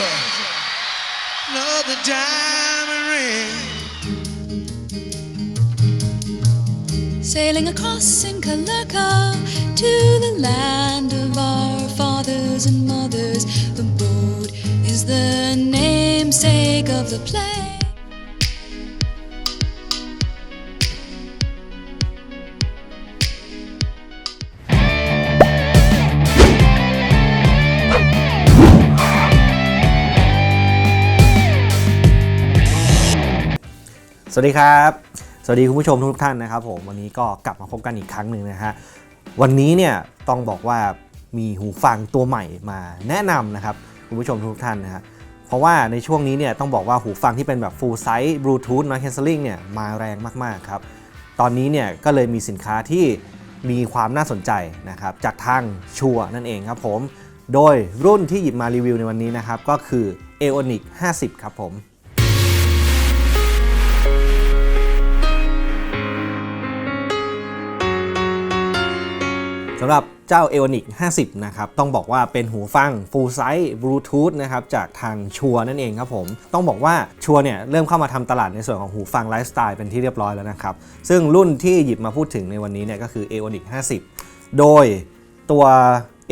another diamond ring. Sailing across in Calico to the land of our fathers and mothers. The boat is the namesake of the play. สวัสดีครับ สวัสดีคุณผู้ชมทุกท่านนะครับผมวันนี้ก็กลับมาพบกันอีกครั้งหนึ่งนะฮะวันนี้เนี่ยต้องบอกว่ามีหูฟังตัวใหม่มาแนะนำนะครับคุณผู้ชมทุกท่านนะฮะเพราะว่าในช่วงนี้เนี่ยต้องบอกว่าหูฟังที่เป็นแบบ full size Bluetooth noise cancelling เนี่ยมาแรงมากๆครับตอนนี้เนี่ยก็เลยมีสินค้าที่มีความน่าสนใจนะครับจากทางชัวนั่นเองครับผมโดยรุ่นที่หยิบมารีวิวในวันนี้นะครับก็คือ Aonic 50 ครับผม สำหรับเจ้า e o n i c 50 นะครับ ต้องบอกว่าเป็นหูฟัง full size Bluetooth นะครับ จากทางชัวนั่นเองครับผม ต้องบอกว่าชัวเนี่ยเริ่มเข้ามาทำตลาดในส่วนของหูฟังไลฟ์สไตล์เป็นที่เรียบร้อยแล้วนะครับ ซึ่งรุ่นที่หยิบมาพูดถึงในวันนี้เนี่ยก็คือ e o n i c 50 โดยตัว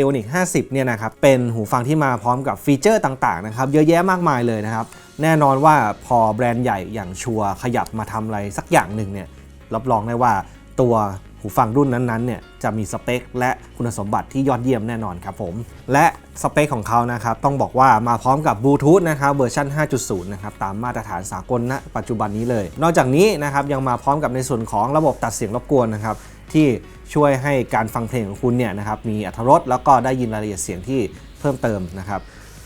e o n i c 50 เนี่ยนะครับ เป็นหูฟังที่มาพร้อมกับฟีเจอร์ต่างๆนะครับ เยอะแยะมากมายเลยนะครับ แน่นอนว่าพอแบรนด์ใหญ่อย่างชัวขยับมาทำอะไรสักอย่างหนึ่งเนี่ย รับรองได้ว่าตัว หูฟังรุ่นนั้นๆเนี่ยจะมีสเปค และคุณสมบัติที่ยอดเยี่ยมแน่นอนครับผม และสเปคของเขานะครับต้องบอกว่ามาพร้อมกับบลูทูธนะครับเวอร์ชัน5.0 นะครับตามมาตรฐานสากลณปัจจุบันนี้เลย นอกจากนี้นะครับยังมาพร้อมกับในส่วนของระบบตัดเสียงรบกวนนะครับที่ช่วยให้การฟังเพลงของคุณเนี่ยนะครับมีอรรถรสแล้วก็ได้ยินรายละเอียดเสียงที่เพิ่มเติมนะครับ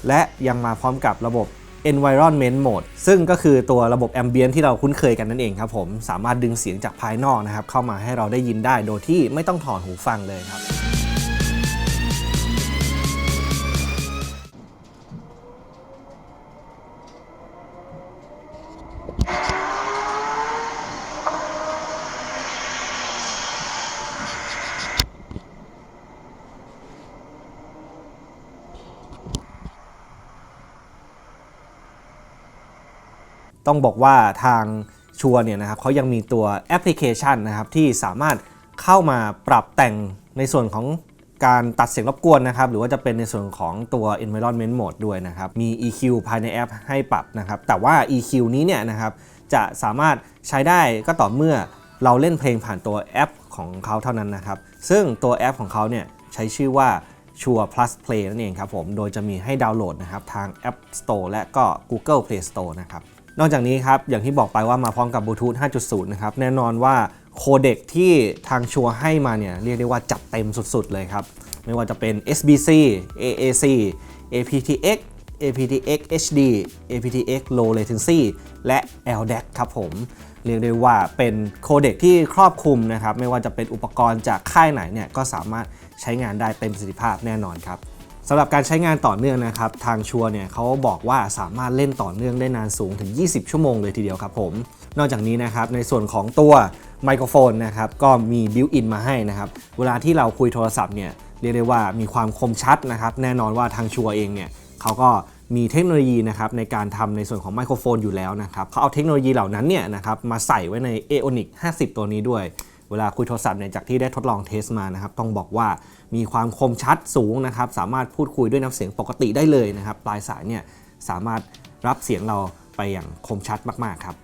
และยังมาพร้อมกับระบบ Environment Mode ซึ่งก็คือตัวระบบ Ambient ที่เราคุ้นเคยกันนั่นเองครับผม สามารถดึงเสียงจากภายนอกนะครับเข้ามาให้เราได้ยินได้โดยที่ไม่ต้องถอดหูฟังเลยครับ ต้องบอกว่าทางชัวเนี่ยนะครับเขายังมีตัวแอปพลิเคชันนะครับที่สามารถเข้ามาปรับแต่งในส่วนของการตัดเสียงรบกวนนะครับ หรือว่าจะเป็นในส่วนของตัว environment mode ด้วยนะครับ มี EQ ภายในแอปให้ปรับนะครับ แต่ว่า EQ นี้เนี่ยนะครับ จะสามารถใช้ได้ก็ต่อเมื่อเราเล่นเพลงผ่านตัวแอปของเขาเท่านั้นนะครับ ซึ่งตัวแอปของเขาเนี่ยใช้ชื่อว่าชัว plus play นั่นเองครับผม โดยจะมีให้ดาวน์โหลดนะครับทาง App Store และก็ Google Play Store นะครับ นอกจากนี้ครับอย่างที่บอกไปว่ามาพร้อมกับบลูทูธ 5.0 นะครับ แน่นอนว่าโคเด็กที่ทางชัวให้มาเนี่ยเรียกได้ว่าจัดเต็มสุดๆ เลยครับ ไม่ว่าจะเป็น SBC AAC aptX aptX HD aptX Low Latency และ LDAC ครับผม เรียกได้ว่าเป็นโคเด็กที่ครอบคลุมนะครับ ไม่ว่าจะเป็นอุปกรณ์จากค่ายไหนเนี่ยก็สามารถใช้งานได้เต็มประสิทธิภาพแน่นอนครับ สำหรับการใช้งานต่อเนื่องนะครับ ทางชัวเนี่ยเขาบอกว่าสามารถเล่นต่อเนื่องได้นานสูงถึง 20 ชั่วโมงเลยทีเดียวครับผม นอกจากนี้นะครับในส่วนของตัวไมโครโฟนนะครับก็มีบิวอินมาให้นะครับ เวลาที่เราคุยโทรศัพท์เนี่ยเรียกได้ว่ามีความคมชัดนะครับ แน่นอนว่าทางชัวเองเนี่ยเขาก็มีเทคโนโลยีนะครับในการทำในส่วนของไมโครโฟนอยู่แล้วนะครับเขาเอาเทคโนโลยีเหล่านั้นเนี่ยนะครับมาใส่ไว้ใน Aonic 50 ตัวนี้ด้วย วลาคุยโทรศัพท์เนี่ยจากที่ได้ทดลองเทสมานะครับต้องบอกว่ามีความคมชัดสูงนะครับสามารถพูดคุยด้วยน้ำเสียงปกติได้เลยนะครับปลายสายเนี่ยสามารถรับเสียงเราไปอย่างคมชัดมากๆครับ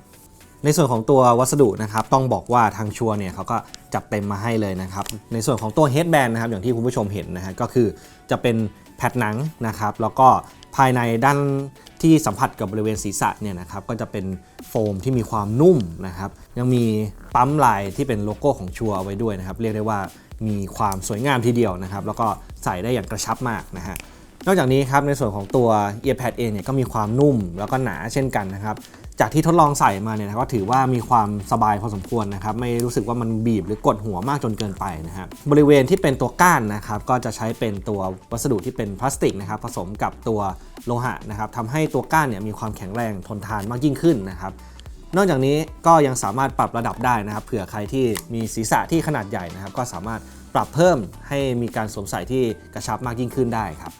ในส่วนของตัววัสดุนะครับต้องบอกว่าทางชัวร์เนี่ยเขาก็จัดเต็มมาให้เลยนะครับในส่วนของตัว headband นะครับอย่างที่คุณผู้ชมเห็นนะฮะก็คือจะเป็นแผ่นหนังนะครับแล้วก็ภายในด้าน ที่สัมผัสกับบริเวณศีรษะเนี่ยนะครับก็จะเป็นโฟมที่มีความนุ่มนะครับยังมีปั๊มลายที่เป็นโลโก้ของชัวเอาไว้ด้วยนะครับเรียกได้ว่ามีความสวยงามทีเดียวนะครับแล้วก็ใส่ได้อย่างกระชับมากนะฮะ นอกจากนี้ครับในส่วนของตัว earpad เองเนี่ยก็มีความนุ่มแล้วก็หนาเช่นกันนะครับจากที่ทดลองใส่มาเนี่ยก็ถือว่ามีความสบายพอสมควรนะครับไม่รู้สึกว่ามันบีบหรือกดหัวมากจนเกินไปนะครับบริเวณที่เป็นตัวก้านนะครับก็จะใช้เป็นตัววัสดุที่เป็นพลาสติกนะครับผสมกับตัวโลหะนะครับทำให้ตัวก้านเนี่ยมีความแข็งแรงทนทานมากยิ่งขึ้นนะครับนอกจากนี้ก็ยังสามารถปรับระดับได้นะครับเผื่อใครที่มีศีรษะที่ขนาดใหญ่นะครับก็สามารถปรับเพิ่มให้มีการสวมใส่ที่กระชับมากยิ่งขึ้นได้ครับ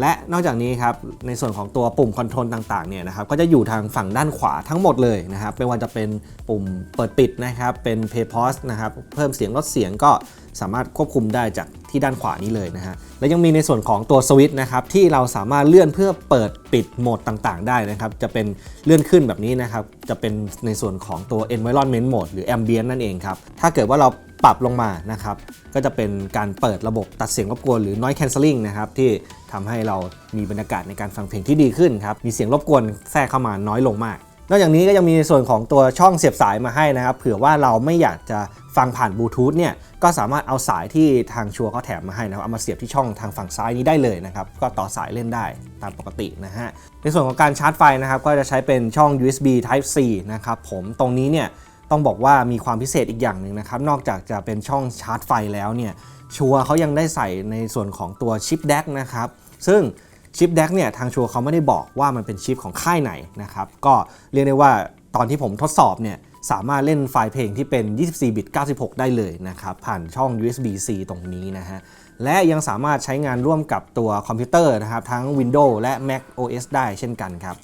และนอกจากนี้ครับในส่วนของตัวปุ่มคอนโทรลต่างๆเนี่ยนะครับก็จะอยู่ทางฝั่งด้านขวาทั้งหมดเลยนะครับไม่ว่าจะเป็นปุ่มเปิดปิดนะครับเป็น p a y Pause นะครับเพิ่มเสียงลดเสียงก็สามารถควบคุมได้จากที่ด้านขวานี้เลยนะฮะและยังมีในส่วนของตัวสวิตช์นะครับที่เราสามารถเลื่อนเพื่อเปิดปิดโหมดต่างๆ ได้นะครับจะเป็นเลื่อนขึ้นแบบนี้นะครับจะเป็นในส่วนของตัว Environment Mode หรือ Ambient นั่นเองครับถ้าเกิดว่าเราปรับลงมานะครับก็จะเป็นการเปิดระบบตัดเสียงรบกวนหรือ Noise Cancelling นะครับที่ ทำให้เรามีบรรยากาศในการฟังเพลงที่ดีขึ้นครับ มีเสียงรบกวนแทรกเข้ามาน้อยลงมาก นอกจากนี้ก็ยังมีในส่วนของตัวช่องเสียบสายมาให้นะครับ เผื่อว่าเราไม่อยากจะฟังผ่านบลูทูธเนี่ย ก็สามารถเอาสายที่ทางชัวร์เขาแถมมาให้นะครับ เอามาเสียบที่ช่องทางฝั่งซ้ายนี้ได้เลยนะครับ ก็ต่อสายเล่นได้ตามปกตินะฮะ ในส่วนของการชาร์จไฟนะครับ ก็จะใช้เป็นช่อง USB Type C นะครับ ผมตรงนี้เนี่ยต้องบอกว่ามีความพิเศษอีกอย่างหนึ่งนะครับ นอกจากจะเป็นช่องชาร์จไฟแล้วเนี่ย ชัวร์เขายังได้ใส่ในส่วนของตัวชิปแดกนะครับ ซึ่งชิปแดกเนี่ยทางชัวร์เขาไม่ได้บอกว่ามันเป็นชิปของค่ายไหนนะครับ ก็เรียกได้ว่าตอนที่ผมทดสอบเนี่ยสามารถเล่นไฟล์เพลงที่เป็น 24 บิต 96 ได้เลยนะครับ ผ่านช่อง USB-C ตรงนี้นะฮะ และยังสามารถใช้งานร่วมกับตัวคอมพิวเตอร์นะครับ ทั้ง Windows และ Mac OS ได้เช่นกันครับ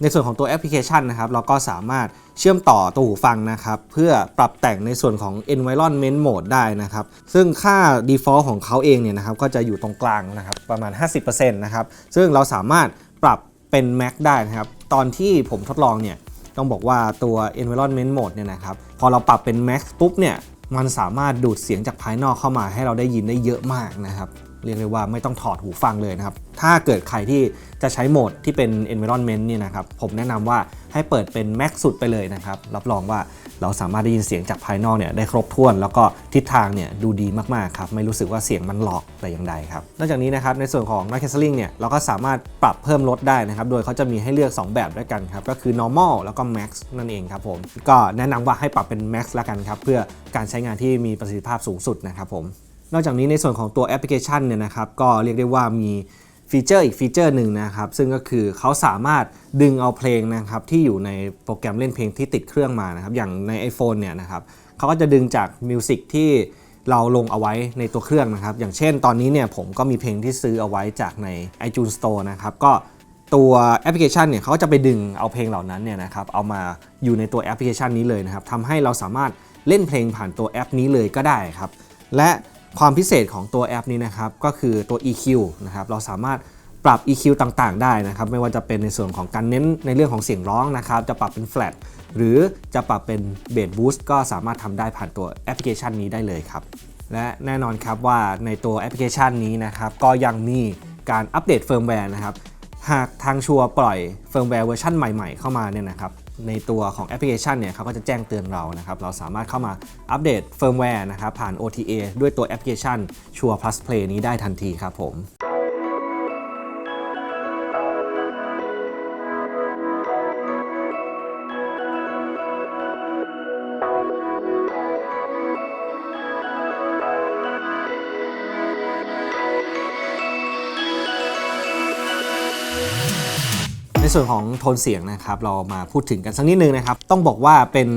ในส่วนของตัวแอปพลิเคชันนะครับเราก็สามารถเชื่อมต่อตัวหูฟังนะครับเพื่อปรับแต่งในส่วนของ environment mode ได้นะครับ ซึ่งค่า default ของเขาเองเนี่ยนะครับก็จะอยู่ตรงกลางนะครับประมาณ 50%นะครับซึ่งเราสามารถปรับเป็น Mac ได้นะครับตอนที่ผมทดลองเนี่ยต้องบอกว่าตัว environment mode เนี่ยนะครับพอเราปรับเป็น Max ปุ๊บเนี่ยมันสามารถดูดเสียงจากภายนอกเข้ามาให้เราได้ยินได้เยอะมากนะครับ เรียกได้ว่าไม่ต้องถอดหูฟังเลยนะครับ ถ้าเกิดใครที่จะใช้โหมดที่เป็น environment เนี่ยนะครับ ผมแนะนำว่าให้เปิดเป็น max สุดไปเลยนะครับ รับรองว่าเราสามารถได้ยินเสียงจากภายนอกเนี่ยได้ครบถ้วน แล้วก็ทิศทางเนี่ยดูดีมากๆครับไม่รู้สึกว่าเสียงมันหลอกแต่อย่างใดครับนอกจากนี้นะครับในส่วนของ noise cancelling เนี่ยเราก็สามารถปรับเพิ่มลดได้นะครับ โดยเขาจะมีให้เลือก 2 แบบด้วยกันครับก็คือ normal แล้วก็ max นั่นเองครับผมก็แนะนำว่าให้ปรับเป็น max ละกันครับเพื่อการใช้งานที่มีประสิทธิภาพสูงสุดนะครับผม นอกจากนี้ในส่วนของตัวแอปพลิเคชันเนี่ยนะครับก็เรียกได้ว่ามีฟีเจอร์อีกฟีเจอร์หนึ่งนะครับซึ่งก็คือเขาสามารถดึงเอาเพลงนะครับที่อยู่ในโปรแกรมเล่นเพลงที่ติดเครื่องมานะครับอย่างใน iPhone เนี่ยนะครับเขาก็จะดึงจากมิวสิกที่เราลงเอาไว้ในตัวเครื่องนะครับ อย่างเช่นตอนนี้เนี่ยผมก็มีเพลงที่ซื้อเอาไว้จากใน iTunes Store นะครับก็ตัวแอปพลิเคชันเนี่ยเขาก็จะไปดึงเอาเพลงเหล่านั้นเนี่ยนะครับเอามาอยู่ในตัวแอปพลิเคชันนี้เลยนะครับทำให้เราสามารถเล่นเพลงผ่านตัวแอปนี้เลยก็ได้ครับและ ความพิเศษของตัวแอปนี้นะครับก็คือตัว EQ นะครับเราสามารถปรับ EQ ต่างๆ ได้นะครับไม่ว่าจะเป็นในส่วนของการเน้นในเรื่องของเสียงร้องนะครับจะปรับเป็น flat หรือจะปรับเป็น bass boost ก็สามารถทำได้ผ่านตัวแอปพลิเคชันนี้ได้เลยครับ และแน่นอนครับว่าในตัวแอปพลิเคชันนี้นะครับก็ยังมีการอัปเดตเฟิร์มแวร์นะครับหากทางชัวร์ปล่อยเฟิร์มแวร์เวอร์ชันใหม่ๆ เข้ามาเนี่ยนะครับ ในตัวของแอปพลิเคชันเนี่ยเขาก็จะแจ้งเตือนเรานะครับ เราสามารถเข้ามาอัปเดตเฟิร์มแวร์นะครับผ่าน OTA ด้วยตัวแอปพลิเคชันชัวร์ plus play นี้ได้ทันทีครับผม ส่วนของโทนเสียงนะครับเรามาพูดถึงกันสักนิดนึงนะครับ ต้องบอกว่าเป็น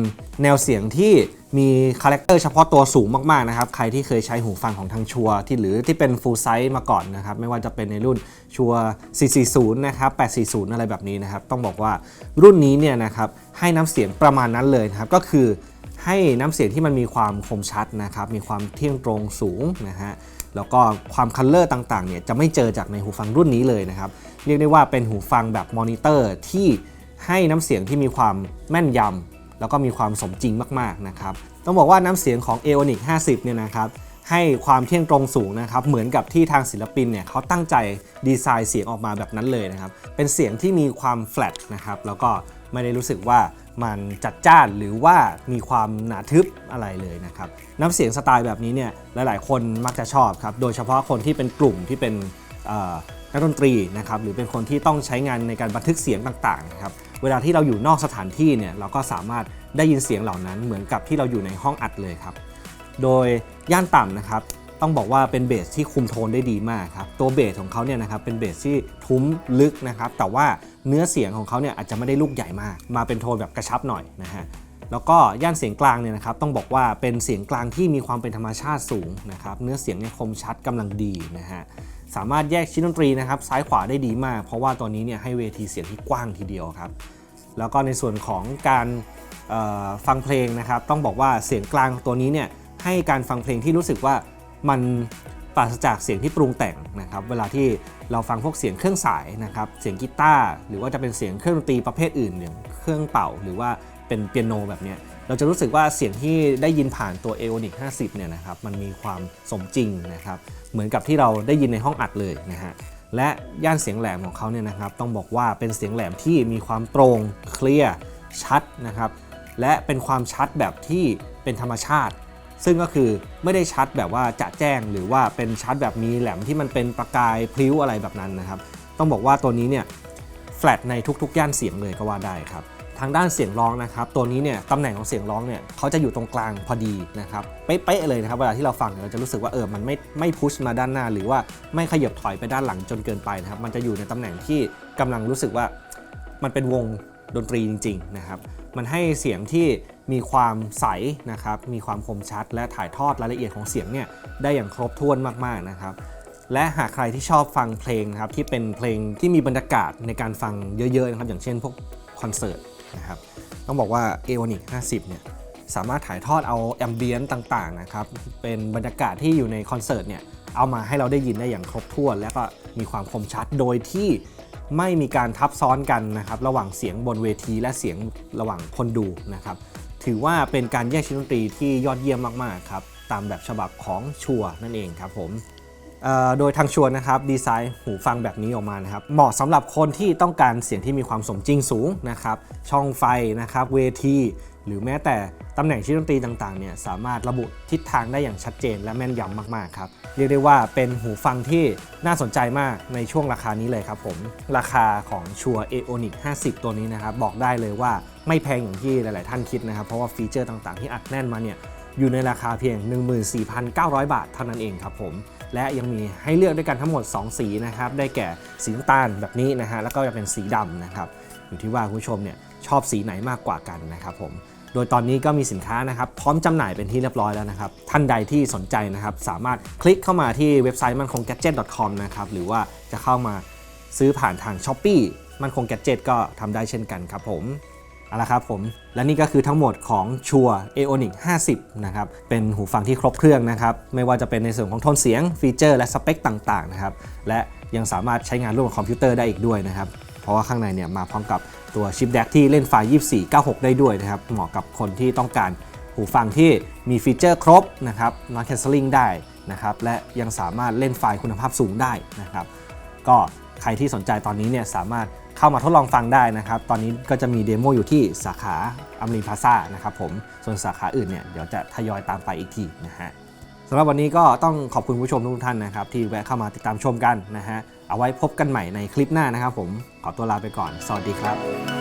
แนวเสียงที่มีคาแรคเตอร์เฉพาะตัวสูงมากๆนะครับ ใครที่เคยใช้หูฟังของทางชัวที่หรือที่เป็น full size มาก่อนนะครับ ไม่ว่าจะเป็นในรุ่นชัว440 นะครับ 840 อะไรแบบนี้นะครับ ต้องบอกว่ารุ่นนี้เนี่ยนะครับให้น้ำเสียงประมาณนั้นเลยนะครับ ก็คือให้น้ำเสียงที่มันมีความคมชัดนะครับ มีความเที่ยงตรงสูงนะฮะ แล้วก็ความคัลเลอร์ต่างๆเนี่ยจะไม่เจอจากในหูฟังรุ่นนี้เลยนะครับ เรียกได้ว่าเป็นหูฟังแบบมอนิเตอร์ที่ให้น้ำเสียงที่มีความแม่นยำแล้วก็มีความสมจริงมากๆนะครับต้องบอกว่าน้ำเสียงของ a o n i c 50 เนี่ยนะครับให้ความเที่ยงตรงสูงนะครับเหมือนกับที่ทางศิลปินเนี่ยเขาตั้งใจดีไซน์เสียงออกมาแบบนั้นเลยนะครับเป็นเสียงที่มีความแฟลตนะครับแล้วก็ไม่ได้รู้สึกว่ามันจัดจ้านหรือว่ามีความหนาทึบอะไรเลยนะครับน้ำเสียงสไตล์แบบนี้เนี่ยหลาย ๆ คนมักจะชอบครับโดยเฉพาะคนที่เป็นกลุ่มที่เป็น นักดนตรีนะครับหรือเป็นคนที่ต้องใช้งานในการบันทึกเสียงต่างๆนะครับเวลาที่เราอยู่นอกสถานที่เนี่ยเราก็สามารถได้ยินเสียงเหล่านั้น เหมือนกับที่เราอยู่ในห้องอัดเลยครับ โดยย่านต่ำนะครับต้องบอกว่าเป็นเบสที่คุมโทนได้ดีมากครับตัวเบสของเขาเนี่ยนะครับเป็นเบสที่ทุ้มลึกนะครับแต่ว่าเนื้อเสียงของเขาเนี่ยอาจจะไม่ได้ลูกใหญ่มาก มาเป็นโทนแบบกระชับหน่อยนะฮะแล้วก็ย่านเสียงกลางเนี่ยนะครับต้องบอกว่าเป็นเสียงกลางที่มีความเป็นธรรมชาติสูงนะครับเนื้อเสียงเนี่ยคมชัดกำลังดีนะฮะ สามารถแยกชิ้นดนตรีนะครับซ้ายขวาได้ดีมาก เพราะว่าตัวนี้เนี่ยให้เวทีเสียงที่กว้างทีเดียวครับ แล้วก็ในส่วนของการฟังเพลงนะครับ ต้องบอกว่าเสียงกลางตัวนี้เนี่ยให้การฟังเพลงที่รู้สึกว่ามันปราศจากเสียงที่ปรุงแต่งนะครับ เวลาที่เราฟังพวกเสียงเครื่องสายนะครับ เสียงกีตาร์หรือว่าจะเป็นเสียงเครื่องดนตรีประเภทอื่นอย่างเครื่องเป่า หรือว่าเป็นเปียโนแบบเนี้ย เราจะรู้สึกว่าเสียงที่ได้ยินผ่านตัว a o n i c 50 เนี่ยนะครับ มันมีความสมจริงนะครับ เหมือนกับที่เราได้ยินในห้องอัดเลยนะฮะ และย่านเสียงแหลมของเขาเนี่ยนะครับ ต้องบอกว่าเป็นเสียงแหลมที่มีความตรง เคลียร์ ชัดนะครับ และเป็นความชัดแบบที่เป็นธรรมชาติ ซึ่งก็คือไม่ได้ชัดแบบว่าจะแจ้งหรือว่าเป็นชัดแบบมีแหลมที่มันเป็นประกายพลิ้วอะไรแบบนั้นนะครับ ต้องบอกว่าตัวนี้เนี่ยแฟลตในทุกๆ ย่านเสียงเลยก็ว่าได้ครับ ทางด้านเสียงร้องนะครับ ตัวนี้เนี่ยตำแหน่งของเสียงร้องเนี่ยเขาจะอยู่ตรงกลางพอดีนะครับเป๊ะเลยนะครับเวลาที่เราฟังเนี่ยเราจะรู้สึกว่าเออมันไม่ไม่พุชมาด้านหน้า หรือว่าไม่ขยับถอยไปด้านหลังจนเกินไปนะครับมันจะอยู่ในตำแหน่งที่กำลังรู้สึกว่ามันเป็นวงดนตรีจริงๆนะครับมันให้เสียงที่มีความใสนะครับมีความคมชัด และถ่ายทอดรายละเอียดของเสียงเนี่ยได้อย่างครบถ้วนมากๆนะครับและหากใครที่ชอบฟังเพลงนะครับที่เป็นเพลงที่มีบรรยากาศในการฟังเยอะๆนะครับอย่างเช่นพวกคอนเสิร์ต นะครับต้องบอกว่า a o n i c 50 เนี่ยสามารถถ่ายทอดเอาแอมเบียนต์ต่างๆนะครับเป็นบรรยากาศที่อยู่ในคอนเสิร์ตเนี่ยเอามาให้เราได้ยินได้อย่างครบถ้วน และก็มีความคมชัดโดยที่ไม่มีการทับซ้อนกันนะครับระหว่างเสียงบนเวทีและเสียงระหว่างคนดูนะครับถือว่าเป็นการแยกชิ้นดนตรีที่ยอดเยี่ยมมากๆครับตามแบบฉบับของชัวนั่นเองครับผม โดยทางชวร์นะครับดีไซน์หูฟังแบบนี้ออกมานะครับเหมาะสำหรับคนที่ต้องการเสียงที่มีความสมจริงสูงนะครับช่องไฟนะครับเวทีหรือแม้แต่ตำแหน่งชิ้นดนตรีต่างๆเนี่ยสามารถระบุทิศทางได้อย่างชัดเจนและแม่นยำมากๆครับเรียกได้ว่าเป็นหูฟังที่น่าสนใจมากในช่วงราคานี้เลยครับผมราคาของชัวร์ Aonic 50 ตัวนี้นะครับบอกได้เลยว่าไม่แพงอย่างที่หลาย ๆ ท่านคิดนะครับเพราะว่าฟีเจอร์ต่างๆ ที่อัดแน่นมาเนี่ย อยู่ในราคาเพียง 14,900 บาทเท่านั้นเองครับผม และยังมีให้เลือกด้วยกันทั้งหมด 2 สีนะครับ ได้แก่สีน้ำตาลแบบนี้นะฮะ แล้วก็จะเป็นสีดำนะครับ อยู่ที่ว่าคุณผู้ชมเนี่ยชอบสีไหนมากกว่ากันนะครับผม โดยตอนนี้ก็มีสินค้านะครับ พร้อมจำหน่ายเป็นที่เรียบร้อยแล้วนะครับ ท่านใดที่สนใจนะครับ สามารถคลิกเข้ามาที่เว็บไซต์มันคง gadget.com นะครับ หรือว่าจะเข้ามาซื้อผ่านทาง s h อ p e e มันคง gadget ก็ทำได้เช่นกันครับผม เอาละครับผม และนี่ก็คือทั้งหมดของชัว Aonic 50 นะครับ เป็นหูฟังที่ครบเครื่องนะครับ ไม่ว่าจะเป็นในส่วนของโทนเสียง ฟีเจอร์ และสเปคต่างๆนะครับ และยังสามารถใช้งานร่วมกับคอมพิวเตอร์ได้อีกด้วยนะครับ เพราะว่าข้างในเนี่ยมาพร้อมกับตัวชิปแดกที่เล่นไฟล์2496 ได้ด้วยนะครับ เหมาะกับคนที่ต้องการหูฟังที่มีฟีเจอร์ครบนะครับ non cancelling ได้นะครับ และยังสามารถเล่นไฟล์คุณภาพสูงได้นะครับ ก็ ใครที่สนใจตอนนี้เนี่ยสามารถเข้ามาทดลองฟังได้นะครับ ตอนนี้ก็จะมีเดโมอยู่ที่สาขาอัมรินพาซานะครับผม ส่วนสาขาอื่นเนี่ยเดี๋ยวจะทยอยตามไปอีกทีนะฮะสำหรับวันนี้ก็ต้องขอบคุณผู้ชมทุกท่านนะครับ ที่แวะเข้ามาติดตามชมกันนะฮะ เอาไว้พบกันใหม่ในคลิปหน้านะครับผม ขอตัวลาไปก่อน สวัสดีครับ